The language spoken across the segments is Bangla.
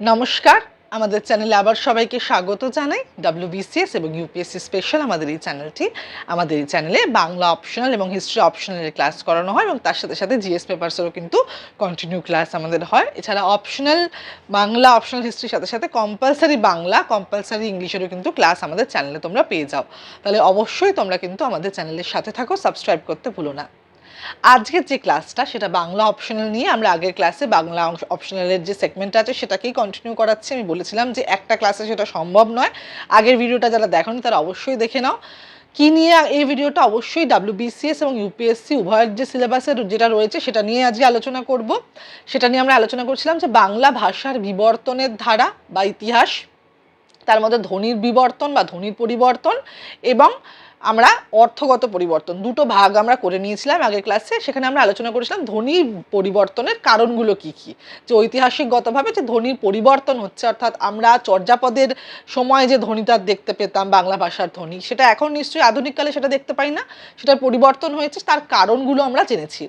নমস্কার। আমাদের চ্যানেলে আবার সবাইকে স্বাগত জানাই। ডাব্লিউবিসিএস এবং ইউপিএসসি স্পেশাল আমাদের এই চ্যানেলটি। আমাদের এই চ্যানেলে বাংলা অপশনাল এবং হিস্ট্রি অপশনালের ক্লাস করানো হয় এবং তার সাথে সাথে জিএস পেপারসেরও কিন্তু কন্টিনিউ ক্লাস আমাদের হয়। এছাড়া অপশনাল বাংলা অপশনাল হিস্ট্রির সাথে সাথে কম্পালসারি বাংলা কম্পালসারি ইংলিশেরও কিন্তু ক্লাস আমাদের চ্যানেলে তোমরা পেয়ে যাও। তাহলে অবশ্যই তোমরা কিন্তু আমাদের চ্যানেলের সাথে থাকো সাবস্ক্রাইব করতে ভুলো না। আজকের যে ক্লাসটা, সেটা বাংলা অপশনাল নিয়ে আমরা আগের ক্লাসে বাংলা অপশনালের যে সেগমেন্ট আছে, সেটাকেই কন্টিনিউ করাচ্ছি। আমি বলেছিলাম যে একটা ক্লাসে সেটা সম্ভব নয়। আগের ভিডিওটা যারা দেখনি, তারা অবশ্যই দেখে নাও। কি নিয়ে এই ভিডিওটা অবশ্যই ডাব্লিউবিসিএস এবং ইউপিএসসি উভয়ের যে সিলেবাসের যেটা রয়েছে, সেটা নিয়ে আজকে আলোচনা করব। সেটা নিয়ে আমরা আলোচনা করছিলাম যে বাংলা ভাষার বিবর্তনের ধারা বা ইতিহাস, তার মধ্যে ধ্বনির বিবর্তন বা ধ্বনির পরিবর্তন এবং অর্থগত পরিবর্তন, দুটো ভাগ আমরা করে নিয়েছিলাম আগের ক্লাসে সেখানে আমরা আলোচনা করেছিলাম ধ্বনির পরিবর্তনের কারণগুলো কি কি। যে ঐতিহাসিকগতভাবে যে ধ্বনির পরিবর্তন হচ্ছে, অর্থাৎ আমরা চর্যাপদের সময় যে ধ্বনিটা দেখতে পেতাম, বাংলা ভাষার ধ্বনি সেটা এখন নিশ্চয়ই আধুনিককালে সেটা দেখতে পাই না, সেটার পরিবর্তন হয়েছে, তার কারণগুলো আমরা জেনেছি।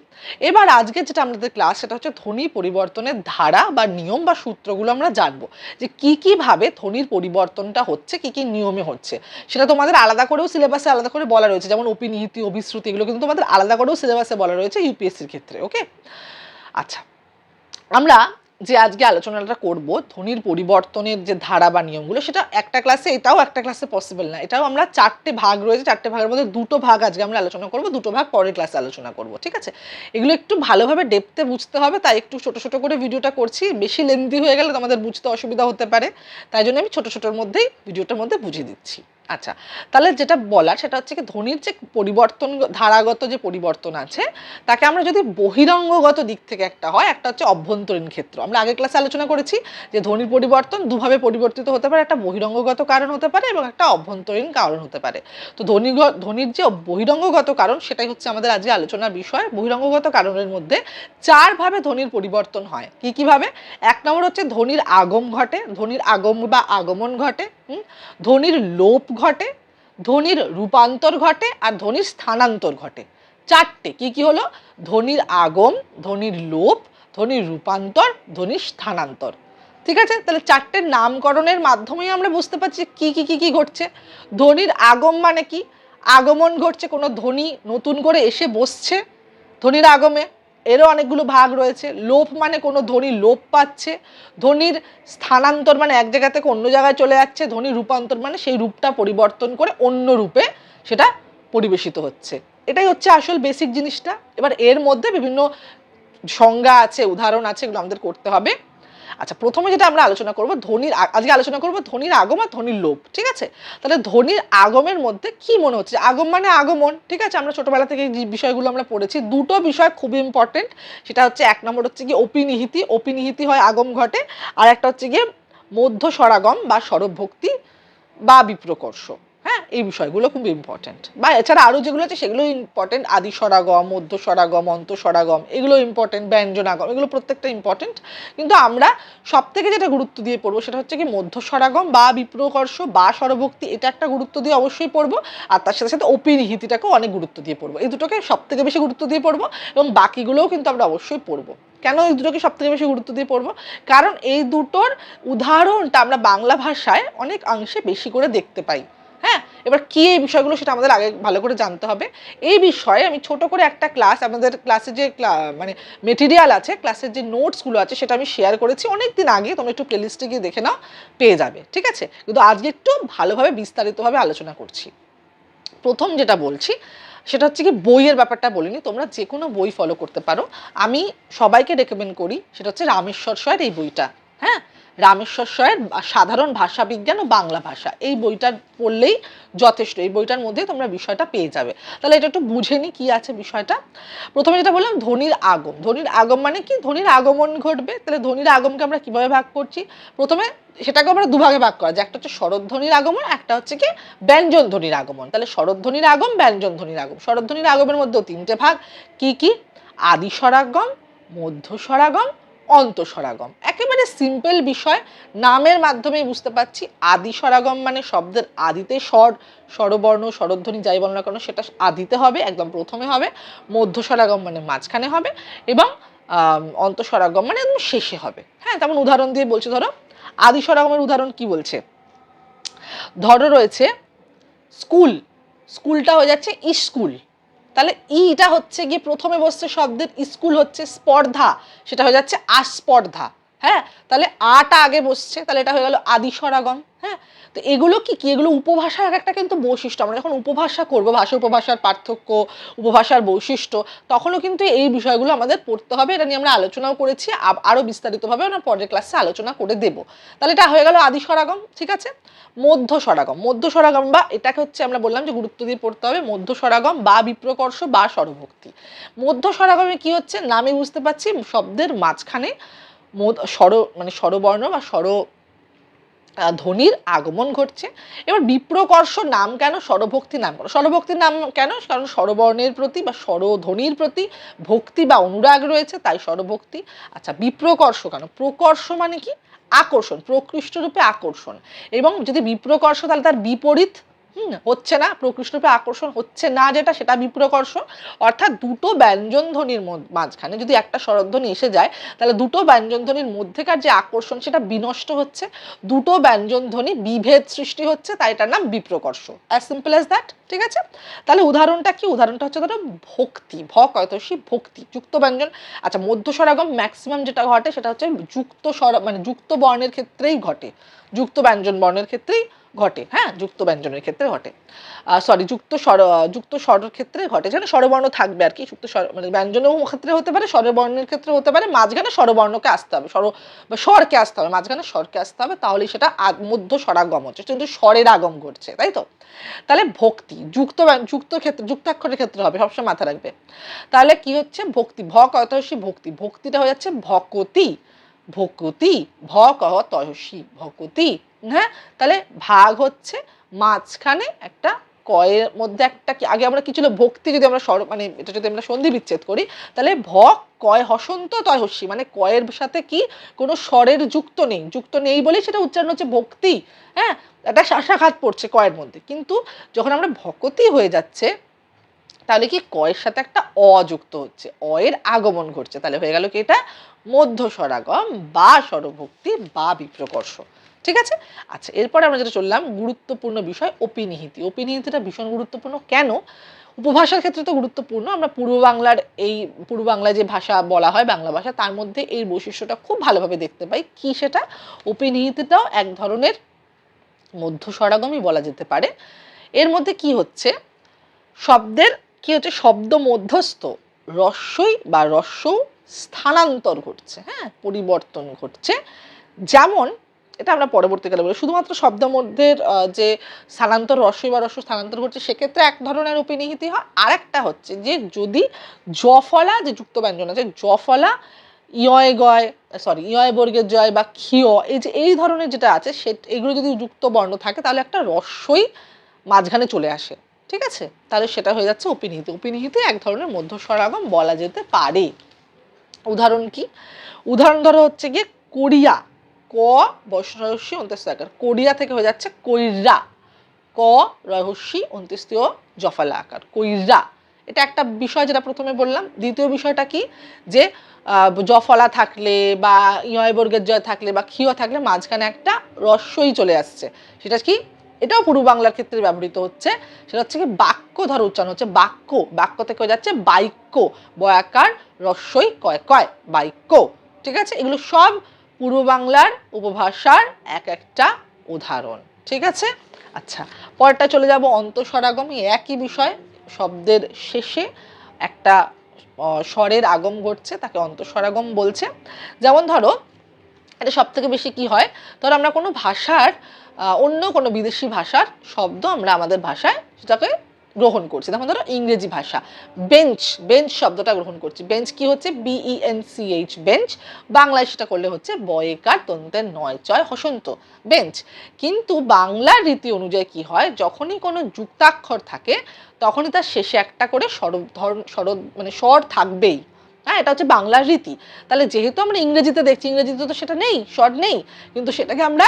এবার আজকে যেটা আমাদের ক্লাস সেটা হচ্ছে ধ্বনি পরিবর্তনের ধারা বা নিয়ম বা সূত্রগুলো আমরা জানব, যে কি কীভাবে ধ্বনির পরিবর্তনটা হচ্ছে, কি কি নিয়মে হচ্ছে। সেটা তোমাদের আলাদা করেও সিলেবাসে আলাদা করে বলা রয়েছে। যেমন অপিনিহিতি অভিশ্রুতি এগুলো কিন্তু তোমাদের আলাদা করেও সিলেবাসে বলা রয়েছে ইউপিএসসির ক্ষেত্রে ওকে আচ্ছা আমরা যে আজকে আলোচনাটা করব, ধ্বনির পরিবর্তনের যে ধারা বা নিয়মগুলো, সেটা একটা ক্লাসে এটাও একটা ক্লাসে পসিবল না। এটাও আমরা চারটে ভাগ রয়েছে, চারটে ভাগের মধ্যে দুটো ভাগ আজকে আমরা আলোচনা করব, দুটো ভাগ পরের ক্লাসে আলোচনা করব, ঠিক আছে? এগুলো একটু ভালোভাবে ডেপতে বুঝতে হবে, তাই একটু ছোট ছোট করে ভিডিওটা করছি। বেশি লেন্দি হয়ে গেলে তোমাদের বুঝতে অসুবিধা হতে পারে, তাই জন্য আমি ছোট, ছোটোর মধ্যেই ভিডিওটার মধ্যে বুঝিয়ে দিচ্ছি। আচ্ছা তাহলে যেটা বলার সেটা হচ্ছে কি ধ্বনির যে পরিবর্তন, ধারাগত যে পরিবর্তন আছে, তাকে আমরা যদি বহিরঙ্গগত দিক থেকে একটা হয়, একটা হচ্ছে অভ্যন্তরীণ ক্ষেত্র। আমরা আগের ক্লাসে আলোচনা করেছি যে ধ্বনির পরিবর্তন দুভাবে পরিবর্তিত হতে পারে, একটা বহিরঙ্গগত কারণ হতে পারে এবং একটা অভ্যন্তরীণ কারণ হতে পারে। তো ধ্বনি ধ্বনির যে বহিরঙ্গগত কারণ সেটাই হচ্ছে আমাদের আজকে আলোচনার বিষয়। বহিরঙ্গগত কারণের মধ্যে চারভাবে ধ্বনির পরিবর্তন হয়। কি, কীভাবে? এক নম্বর হচ্ছে ধ্বনির আগম ঘটে ধ্বনির আগম বা আগমন ঘটে? ধ্বনির লোপ ঘটে ধ্বনির রূপান্তর ঘটে আর ধ্বনির স্থানান্তর ঘটে। চারটে, কি কি হলো? ধ্বনির আগম ধ্বনির লোপ ধ্বনির রূপান্তর ধ্বনির স্থানান্তর। ঠিক আছে? তাহলে চারটের নামকরণের মাধ্যমেই আমরা বুঝতে পারছি কি কি কি কি ঘটছে। ধ্বনির আগম মানে কি? আগমন ঘটছে, কোনো ধ্বনি নতুন করে এসে বসছে ধ্বনির আগমে এরও অনেকগুলো ভাগ রয়েছে। লোভ মানে কোনো ধনী লোভ পাচ্ছে। ধ্বনির স্থানান্তর মানে এক জায়গা থেকে অন্য জায়গায় চলে যাচ্ছে। ধ্বনির রূপান্তর মানে সেই রূপটা পরিবর্তন করে অন্য রূপে সেটা পরিবেশিত হচ্ছে। এটাই হচ্ছে আসল বেসিক জিনিসটা। এবার এর মধ্যে বিভিন্ন সংজ্ঞা আছে, উদাহরণ আছে, এগুলো আমাদের করতে হবে। আচ্ছা প্রথমে যেটা আমরা আলোচনা করব, ধনির আজকে আলোচনা করব ধ্বনির আগম আর ধ্বনির লোভ, ঠিক আছে? তাহলে ধ্বনির আগমের মধ্যে কি মনে হচ্ছে? আগম মানে আগমন, ঠিক আছে? আমরা ছোটবেলা থেকে যে বিষয়গুলো আমরা পড়েছি, দুটো বিষয় খুব ইম্পর্টেন্ট সেটা হচ্ছে এক নম্বর হচ্ছে গিয়ে অপিনিহিতি অপিনিহিতি হয় আগম ঘটে, আর একটা হচ্ছে গিয়ে মধ্য স্বরাগম বা স্বরভক্তি বা বিপ্রকর্ষ। এই বিষয়গুলো খুব ইম্পর্টেন্ট বা এছাড়া আরও যেগুলো আছে, সেগুলো ইম্পর্টেন্ট আদি স্বরাগম মধ্য স্বরাগম অন্ত স্বরাগম এগুলো ইম্পর্টেন্ট ব্যঞ্জনাগম, এগুলো প্রত্যেকটা ইম্পর্টেন্ট কিন্তু আমরা সব থেকে যেটা গুরুত্ব দিয়ে পড়ব, সেটা হচ্ছে কি মধ্য স্বরাগম বা বিপ্রকর্ষ বা স্বরভক্তি এটা একটা গুরুত্ব দিয়ে অবশ্যই পড়ব। আর তার সাথে সাথে অপিনিহিতিটাকেও অনেক গুরুত্ব দিয়ে পড়ব। এই দুটোকে সব থেকে বেশি গুরুত্ব দিয়ে পড়ব এবং বাকিগুলোও কিন্তু আমরা অবশ্যই পড়ব। কেন এই দুটোকে সব থেকে বেশি গুরুত্ব দিয়ে পড়ব? কারণ এই দুটোর উদাহরণটা আমরা বাংলা ভাষায় অনেক অংশে বেশি করে দেখতে পাই। এবার কি এই বিষয়গুলো সেটা আমাদের আগে ভালো করে জানতে হবে। এই বিষয়ে আমি ছোট করে একটা ক্লাস, আমাদের ক্লাসে যে মানে মেটেরিয়াল আছে, ক্লাসের যে নোটসগুলো আছে সেটা আমি শেয়ার করেছি। অনেক দিন আগে তোমরা একটু প্লেলিস্টে গিয়ে দেখে নাও, পেয়ে যাবে, ঠিক আছে? কিন্তু আজকে একটু ভালোভাবে বিস্তারিতভাবে আলোচনা করছি। প্রথম যেটা বলছি, সেটা হচ্ছে কি বইয়ের ব্যাপারটা বলিনি, তোমরা যে কোনো বই ফলো করতে পারো। আমি সবাইকে রেকমেন্ড করি, সেটা হচ্ছে রামেশ্বর সয়ের এই বইটা হ্যাঁ? রামেশ্বর সয়ের সাধারণ ভাষা বিজ্ঞান ও বাংলা ভাষা। এই বইটা পড়লেই যথেষ্ট, এই বইটার মধ্যে তোমরা বিষয়টা পেয়ে যাবে। তাহলে এটা একটু বুঝে নি কি আছে বিষয়টা। প্রথমে যেটা বললাম, ধ্বনির আগম ধ্বনির আগম মানে কি? ধ্বনির আগমন ঘটবে। তাহলে ধ্বনির আগমকে আমরা কীভাবে ভাগ করছি? প্রথমে সেটাকে আমরা দুভাগে ভাগ করা যায়। একটা হচ্ছে শরৎধ্বনির আগমন, একটা হচ্ছে কি? ব্যঞ্জন ধ্বনির আগমন। তাহলে শরৎধ্বনির আগম ব্যঞ্জন ধ্বনির আগম শরৎধ্বনির আগমের মধ্যেও তিনটে ভাগ। কি কি? আদি স্বরাগম, মধ্য স্বরাগম অন্তঃস্বরাগম একেবারে সিম্পল বিষয়, নামের মাধ্যমেই বুঝতে পারছি। আদি স্বরাগম মানে শব্দের আদিতে স্বর, স্বরবর্ণ, স্বরধ্বনি যাই বলো না কেন, সেটা আদিতে হবে, একদম প্রথমে হবে। মধ্য স্বরাগম মানে মাঝখানে হবে এবং অন্তঃসরাগম মানে একদম শেষে হবে। হ্যাঁ তেমন উদাহরণ দিয়ে বলছি, ধরো। আদি স্বরাগমের উদাহরণ কি বলছে? ধরো রয়েছে, স্কুল। স্কুলটা হয়ে যাচ্ছে স্কুল তাহলে ইটা হচ্ছে গিয়ে প্রথমে বসছে শব্দের স্কুল হচ্ছে স্পর্ধা সেটা হয়ে যাচ্ছে আস্পর্ধা। হ্যাঁ তাহলে আটা আগে বসছে, তাহলে এটা হয়ে গেল আদি স্বরাগম হ্যাঁ? তো এগুলো কি কি? এগুলো উপভাষার এক একটা কিন্তু বৈশিষ্ট্য। আমরা যখন উপভাষা করব, ভাষা উপভাষার পার্থক্য, উপভাষার বৈশিষ্ট্য, তখনও কিন্তু এই বিষয়গুলো আমাদের পড়তে হবে। এটা নিয়ে আমরা আলোচনাও করেছি। আরও বিস্তারিতভাবে আমরা পরের ক্লাসে আলোচনা করে দেব। তাহলে এটা হয়ে গেল আদি স্বরাগম ঠিক আছে? মধ্য স্বরাগম মধ্য স্বরাগম বা এটাকে হচ্ছে আমরা বললাম যে গুরুত্ব দিয়ে পড়তে হবে মধ্য স্বরাগম বা বিপ্রকর্ষ বা স্বরভক্তি মধ্য স্বরাগমে কি হচ্ছে? নামে বুঝতে পারছি, শব্দের মাঝখানে মধ্য- স্বর মানে স্বরবর্ণ বা স্বর ধ্বনির আগমন ঘটছে। এবার বিপ্রকর্ষ নাম কেন স্বরভক্তি নাম? কেন স্বরভক্তির নাম কেন? কারণ স্বরবর্ণের প্রতি বা স্বরধ্বনির প্রতি ভক্তি বা অনুরাগ রয়েছে, তাই স্বরভক্তি। আচ্ছা বিপ্রকর্ষ কেন? প্রকর্ষ মানে কি? আকর্ষণ, প্রকৃষ্ট রূপে আকর্ষণ। এবং যদি বিপ্রকর্ষ, তাহলে তার বিপরীত হচ্ছে না প্রকৃষ্ট রূপে আকর্ষণ হচ্ছে না যেটা, সেটা বিপ্রকর্ষ অর্থাৎ দুটো ব্যঞ্জন ধ্বনির মাঝখানে যদি একটা স্বরধ্বনি এসে যায়, তাহলে দুটো ব্যঞ্জন ধ্বনির মধ্যেকার যে আকর্ষণ, সেটা বিনষ্ট হচ্ছে। দুটো ব্যঞ্জন ধ্বনি বিভেদ সৃষ্টি হচ্ছে, তাই এটার নাম বিপ্রকর্ষ অ্যাজ সিম্পল অ্যাজ দ্যাট ঠিক আছে? তাহলে উদাহরণটা কি? উদাহরণটা হচ্ছে ধরো ভক্তি ভ কয়তসী ভক্তি, যুক্ত ব্যঞ্জন। আচ্ছা মধ্য স্বরাগম ম্যাক্সিমাম যেটা ঘটে, সেটা হচ্ছে যুক্ত স্বর মানে যুক্ত বর্ণের ক্ষেত্রেই ঘটে। যুক্ত ব্যঞ্জন বর্ণের ক্ষেত্রেই ঘটে হ্যাঁ? যুক্ত ব্যঞ্জনের ক্ষেত্রে ঘটে। সরি যুক্ত স্বর, যুক্ত স্বরের ক্ষেত্রে ঘটে। যেখানে স্বরবর্ণ থাকবে আর কি, যুক্ত স্বর মানে ব্যঞ্জনের ক্ষেত্রে হতে পারে, স্বরবর্ণের ক্ষেত্রে হতে পারে, মাঝখানে স্বরবর্ণকে আসতে হবে, স্বর, বা স্বরকে আসতে হবে, মাঝখানে স্বরকে আসতে হবে তাহলেই সেটা মধ্য স্বরাগম হচ্ছে কিন্তু স্বরের আগম ঘটছে, তাই তো? তাহলে ভক্তি, যুক্ত যুক্ত ক্ষেত্রে, যুক্তাক্ষরের ক্ষেত্রে হবে, সবসময় মাথা রাখবে। তাহলে কি হচ্ছে? ভক্তি ভ কতসী ভক্তি, ভক্তিটা হয়ে যাচ্ছে ভকতি। ভকতি ভ কহ তয়সী ভকতি হ্যাঁ? তাহলে ভাগ হচ্ছে মাঝখানে একটা কয়ের মধ্যে একটা কি, আগে আমরা কি ছিল, ভক্তি যদি আমরা স্বর মানে এটা যদি আমরা সন্ধি বিচ্ছেদ করি, তাহলে ভ কয়, হসন্ত তয় হস্যি মানে কয়ের সাথে কি কোনো স্বরের যুক্ত নেই যুক্ত নেই বলেই সেটা উচ্চারণ হচ্ছে ভক্তি হ্যাঁ? একটা শাসাঘাত পড়ছে কয়ের মধ্যে, কিন্তু যখন আমরা ভকতি হয়ে যাচ্ছে তাহলে কি কয়ের সাথে একটা অ যুক্ত হচ্ছে? অ এর আগমন ঘটছে। তাহলে হয়ে গেল কি এটা? মধ্য স্বরাগম বা স্বরভক্তি বা বিপ্রকর্ষ। ঠিক আছে? আচ্ছা এরপরে আমরা যেটা চললাম, গুরুত্বপূর্ণ বিষয় অপিনিহিতি। অপিনিহিতিটা ভীষণ গুরুত্বপূর্ণ। কেন? উপভাষার ক্ষেত্রে তো গুরুত্বপূর্ণ। আমরা পূর্ব বাংলার এই পূর্ব বাংলায় যে ভাষা বলা হয়, বাংলা ভাষা, তার মধ্যে এই বৈশিষ্ট্যটা খুব ভালোভাবে দেখতে পাই। কি সেটা? অপিনিহিতিটাও এক ধরনের মধ্য স্বরাগমই বলা যেতে পারে। এর মধ্যে কি হচ্ছে? শব্দের কি হচ্ছে? শব্দ মধ্যস্থ। রস্যই বা রস্য স্থানান্তর ঘটছে হ্যাঁ? পরিবর্তন ঘটছে। যেমন, এটা আমরা পরবর্তীকালে বলি শুধুমাত্র শব্দ মধ্যের যে স্থানান্তর রস্যই বা রস্য স্থানান্তর ঘটছে, সেক্ষেত্রে এক ধরনের অপিনিহিতি হয়। আরেকটা হচ্ছে যে, যদি জফলা, যে যুক্ত ব্যঞ্জন আছে, জফলা ইয় গয় সরি ইয় বর্গের জয় বা ক্ষিয়, এই যে, এই ধরনের যেটা আছে সে এগুলো যদি যুক্ত বর্ণ থাকে, তাহলে একটা রস্যই মাঝখানে চলে আসে। ঠিক আছে? তাহলে সেটা হয়ে যাচ্ছে অপিনিহিতি অপিনিহিতি এক ধরনের মধ্য স্বরাগম বলা যেতে পারে। উদাহরণ কি? উদাহরণ ধরো হচ্ছে গিয়ে কোরিয়া। ক বসরহস্যি অন্ত্যেস্তাকার কোরিয়া থেকে হয়ে যাচ্ছে কৈরা ক রহস্যি অন্ত্যেস্তীয় জফলা আকার। কৈরা এটা একটা বিষয় যেটা প্রথমে বললাম। দ্বিতীয় বিষয়টা কি? যে জফলা থাকলে বা ইয় বর্গের জয় থাকলে বা ক্ষীয় থাকলে মাঝখানে একটা রস্যই চলে আসছে। সেটা কি? এটাও পূর্ব বাংলার ক্ষেত্রে ব্যবহৃত হচ্ছে। সেটা হচ্ছে কি বাক্য ধর উচ্চারণ হচ্ছে বাক্য। বাক্য থেকে যাচ্ছে বাক্য। বয়াকার রস্যই কয় কয়? বাক্য। ঠিক আছে? এগুলো সব পূর্ব বাংলার উপভাষার এক একটা উদাহরণ। ঠিক আছে? আচ্ছা পরটা চলে যাব অন্তঃস্বরাগম। একই বিষয়, শব্দের শেষে একটা স্বরের আগম ঘটছে, তাকে অন্তঃস্বরাগম বলছে। যেমন ধরো এটা সব থেকে বেশি কি হয়? ধরো আমরা কোনো ভাষার অন্য কোনো বিদেশি ভাষার শব্দ আমরা আমাদের ভাষায় সেটাকে গ্রহণ করছি। যেমন ধরো ইংরেজি ভাষা বেঞ্চ বেঞ্চ শব্দটা গ্রহণ করছি। বেঞ্চ কি হচ্ছে? B E N C H bench বাংলায় সেটা করলে হচ্ছে বয়েকার তন্তের নয়, চয়, হসন্ত বেঞ্চ কিন্তু বাংলার রীতি অনুযায়ী কি হয়? যখনই কোনো যুক্তাক্ষর থাকে, তখনই তার শেষে একটা করে স্বরব, ধর স্বর মানে স্বর থাকবেই। হ্যাঁ এটা হচ্ছে বাংলার রীতি। তাহলে যেহেতু আমরা ইংরেজিতে দেখছি, ইংরেজিতে তো সেটা নেই, শর্ট নেই, কিন্তু সেটাকে আমরা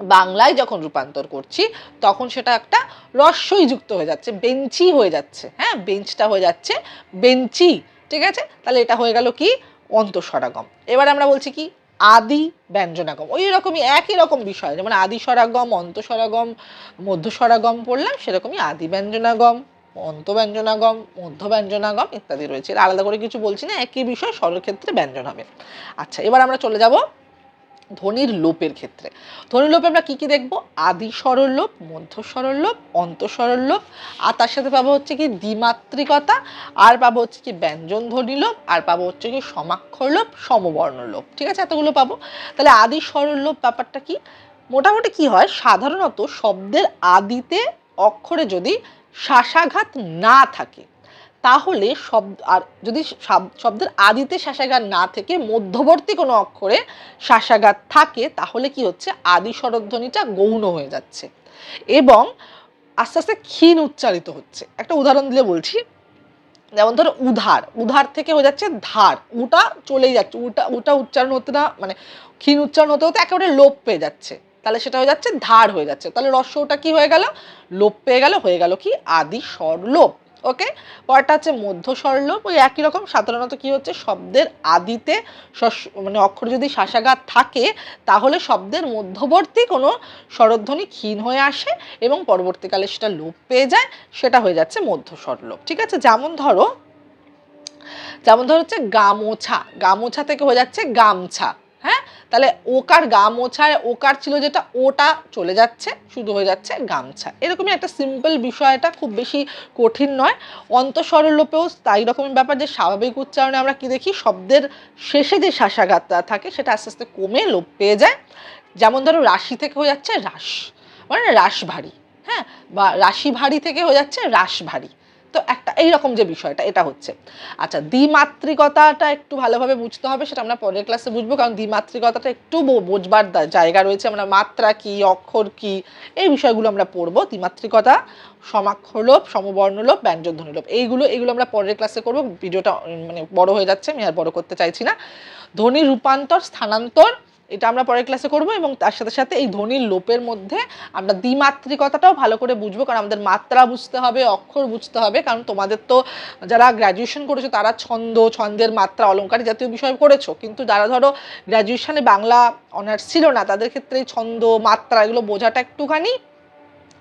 বাংলায় যখন রূপান্তর করছি, তখন সেটা একটা রস্যই যুক্ত হয়ে যাচ্ছে, বেঞ্চি হয়ে যাচ্ছে হ্যাঁ বেঞ্চটা হয়ে যাচ্ছে, বেঞ্চি, ঠিক আছে? তাহলে এটা হয়ে গেল কি? অন্তঃস্বরাগম এবার আমরা বলছি কি? আদি ব্যঞ্জনাগম। ওই রকমই, একই রকম বিষয়, যেমন আদি স্বরাগম অন্ত স্বরাগম মধ্য স্বরাগম পড়লাম, সেরকমই আদি ব্যঞ্জনাগম। অন্ত ব্যঞ্জনাগম মধ্য ব্যঞ্জনাগম ইত্যাদি রয়েছে। আলাদা করে কিছু বলছি না, একই বিষয় স্বরের ক্ষেত্রে ব্যঞ্জন হবে। আচ্ছা এবার আমরা চলে যাব ধ্বনির লোপের ক্ষেত্রে। ধ্বনির লোপে আমরা কি কি দেখব? আদি স্বরর লোপ, মধ্য স্বরর লোপ, অন্ত স্বরর লোপ, আর তার সাথে পাবো হচ্ছে কি দ্বিমাত্রিকতা, আর পাবো হচ্ছে কি ব্যঞ্জন ধ্বনি লোপ, আর পাবো হচ্ছে কি সমাক্ষর লোপ, সমবর্ণ লোপ। ঠিক আছে? এতগুলো পাবো। তাহলে আদি স্বরর লোপ ব্যাপারটা কি? মোটামুটি কি হয়? সাধারণত শব্দের আদিতে অক্ষরে যদি শ্বাসাঘাত না থাকে, তাহলে শব্দ আর যদি শব্দের আদিতে শ্বাসাঘাত না থেকে মধ্যবর্তী কোনো অক্ষরে শ্বাসাঘাত থাকে, তাহলে কি হচ্ছে? আদি স্বরধ্বনিটা গৌণ হয়ে যাচ্ছে এবং আস্তে আস্তে ক্ষীণ উচ্চারিত হচ্ছে। একটা উদাহরণ দিলে বলছি, যেমন ধরো উধার উধার থেকে হয়ে যাচ্ছে ধার, উটা চলেই যাচ্ছে, উটা উটা উচ্চারণ হতে না মানে ক্ষীণ উচ্চারণ হতে হতে একেবারে লোপ পেয়ে যাচ্ছে। তাহলে সেটা হয়ে যাচ্ছে, ধার হয়ে যাচ্ছে। তাহলে রস্যটা কি হয়ে গেল? লোপ পেয়ে গেল, হয়ে গেল কি? আদি স্বর লোপ ওকে? পরটা হচ্ছে মধ্য স্বরলোপ, ওই একই রকম। সাধারণত কি হচ্ছে? শব্দের আদিতে মানে অক্ষর যদি শাসাঘাত থাকে, তাহলে শব্দের মধ্যবর্তী কোনো স্বরধ্বনি ক্ষীণ হয়ে আসে এবং পরবর্তীকালে সেটা লোপ পেয়ে যায়, সেটা হয়ে যাচ্ছে মধ্য স্বরলোপ। ঠিক আছে? যেমন ধরো যেমন ধরো হচ্ছে গামোছা। গামোছা থেকে হয়ে যাচ্ছে গামছা। হ্যাঁ? তাহলে ওকার গামোছায়, ওকার ছিল যেটা, ওটা চলে যাচ্ছে শুধু হয়ে যাচ্ছে গামছা। এরকমই একটা সিম্পল বিষয় এটা খুব বেশি কঠিন নয়। অন্তঃস্বরলোপেও তাই রকমের ব্যাপার যে স্বাভাবিক উচ্চারণে আমরা কি দেখি, শব্দের শেষে যে শাসাঘাতটা থাকে, সেটা আস্তে আস্তে কমে লোপ পেয়ে যায়। যেমন ধরো রাশি থেকে হয়ে যাচ্ছে রাস মানে রাস ভারী হ্যাঁ? বা রাশি ভারী থেকে হয়ে যাচ্ছে রাস ভারী তো একটা, এইরকম যে বিষয়টা, এটা হচ্ছে। আচ্ছা দ্বিমাত্রিকতাটা একটু ভালোভাবে বুঝতে হবে, সেটা আমরা পরের ক্লাসে বুঝব, কারণ দ্বিমাত্রিকতাটা একটু বোঝবার জায়গা রয়েছে। আমরা মাত্রা কি, অক্ষর কি, এই বিষয়গুলো আমরা পড়ব। দ্বিমাত্রিকতা, সমাক্ষরলোপ, সমবর্ণলোপ, ব্যঞ্জনধ্বনিলোপ, এইগুলো এইগুলো আমরা পরের ক্লাসে করব। ভিডিওটা মানে বড় হয়ে যাচ্ছে, আমি আর বড় করতে চাইছি না। ধ্বনি রূপান্তর, স্থানান্তর এটা আমরা পরের ক্লাসে করব এবং তার সাথে সাথে এই ধ্বনির লোপের মধ্যে আমরা দ্বিমাত্রিকতাটাও ভালো করে বুঝব। কারণ আমাদের মাত্রা বুঝতে হবে, অক্ষর বুঝতে হবে। কারণ তোমাদের তো যারা গ্র্যাজুয়েশন করেছ, তারা ছন্দ, ছন্দের মাত্রা, অলঙ্কার জাতীয় বিষয় করেছ। কিন্তু যারা ধরো গ্র্যাজুয়েশনে বাংলা অনার্স ছিল না, তাদের ক্ষেত্রে ছন্দ, মাত্রা এগুলো বোঝাটা একটুখানি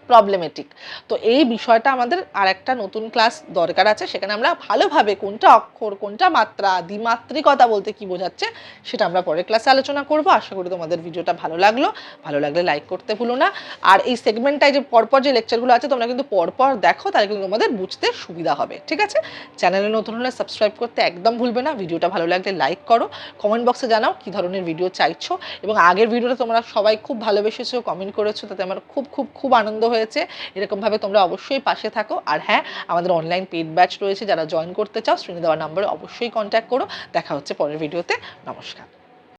প্রবলেমেটিক তো এই বিষয়টা আমাদের আর একটা নতুন ক্লাস দরকার আছে, সেখানে আমরা ভালোভাবে কোনটা অক্ষর, কোনটা মাত্রা, দ্বিমাত্রিকতা বলতে কি বোঝাচ্ছে, সেটা আমরা পরের ক্লাসে আলোচনা করব। আশা করি তোমাদের ভিডিওটা ভালো লাগল। ভালো লাগলে লাইক করতে ভুলো না। আর এই সেগমেন্টটায় যে পরপর যে লেকচারগুলো আছে, তোমরা কিন্তু পরপর দেখো, তাহলে কিন্তু তোমাদের বুঝতে সুবিধা হবে। ঠিক আছে? চ্যানেলে নতুন হলে সাবস্ক্রাইব করতে একদম ভুলবে না। ভিডিওটা ভালো লাগলে লাইক করো। কমেন্ট বক্সে জানাও কী ধরনের ভিডিও চাইছো। এবং আগের ভিডিওটা তোমরা সবাই খুব ভালোবেসেছো কমেন্ট করেছ, তাতে আমার খুব খুব খুব আনন্দ হয়েছে। এরকমভাবে তোমরা অবশ্যই পাশে থাকো। আর হ্যাঁ আমাদের অনলাইন পেড ব্যাচ রয়েছে। যারা জয়েন করতে চাও শ্রেণি দেওয়ার নাম্বারে অবশ্যই কন্ট্যাক্ট করো। দেখা হচ্ছে পরের ভিডিওতে নমস্কার।